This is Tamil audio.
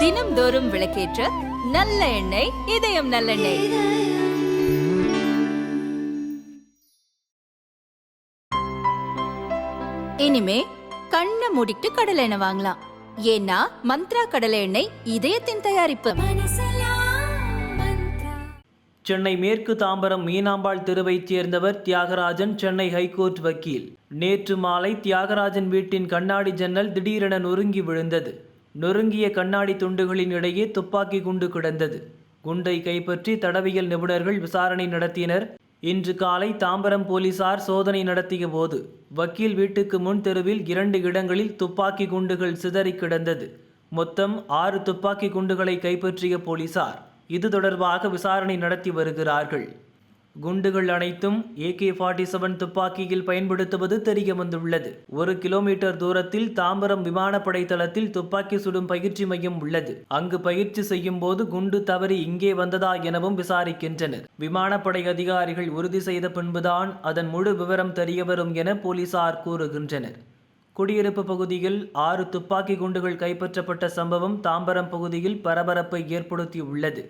தினம்தோறும் விளக்கேற்ற நல்ல எண்ணெய் இதயம் நல்லெண்ணெய். இனிமே கண்ணை மூடிட்டு கடலை எண்ணெய் வாங்கலாம். ஏன்னா மந்த்ரா கடலை எண்ணெய் இதயத்தின் தயாரிப்பு. சென்னை மேற்கு தாம்பரம் மீனாம்பாள் தெருவைச் சேர்ந்தவர் தியாகராஜன் சென்னை ஹைகோர்ட் வக்கீல். நேற்று மாலை தியாகராஜன் வீட்டின் கண்ணாடி ஜன்னல் திடீரென நொறுங்கி விழுந்தது. நொறுங்கிய கண்ணாடி துண்டுகளின் இடையே துப்பாக்கி குண்டு கிடந்தது. குண்டை கைப்பற்றி தடவியல் நிபுணர்கள் விசாரணை நடத்தினர். இன்று காலை தாம்பரம் போலீசார் சோதனை நடத்திய போது வக்கீல் வீட்டுக்கு முன் தெருவில் இரண்டு இடங்களில் துப்பாக்கி குண்டுகள் சிதறி கிடந்தது. மொத்தம் ஆறு துப்பாக்கி குண்டுகளை கைப்பற்றிய போலீசார் இது தொடர்பாக விசாரணை நடத்தி வருகிறார்கள். குண்டுகள் அனைத்தும் ஏகே ஃபார்ட்டி செவன் துப்பாக்கியில் பயன்படுத்துவது தெரிய வந்துள்ளது ஒரு கிலோமீட்டர் தூரத்தில் தாம்பரம் விமானப்படை தளத்தில் துப்பாக்கி சுடும் பயிற்சி மையம் உள்ளது. அங்கு பயிற்சி செய்யும் போது குண்டு தவறி இங்கே வந்ததா எனவும் விசாரிக்கின்றனர். விமானப்படை அதிகாரிகள் உறுதி செய்த பின்புதான் அதன் முழு விவரம் தெரியவரும் என போலீசார் கூறுகின்றனர். குடியிருப்பு பகுதியில் ஆறு துப்பாக்கி குண்டுகள் கைப்பற்றப்பட்ட சம்பவம் தாம்பரம் பகுதியில் பரபரப்பை ஏற்படுத்தியுள்ளது.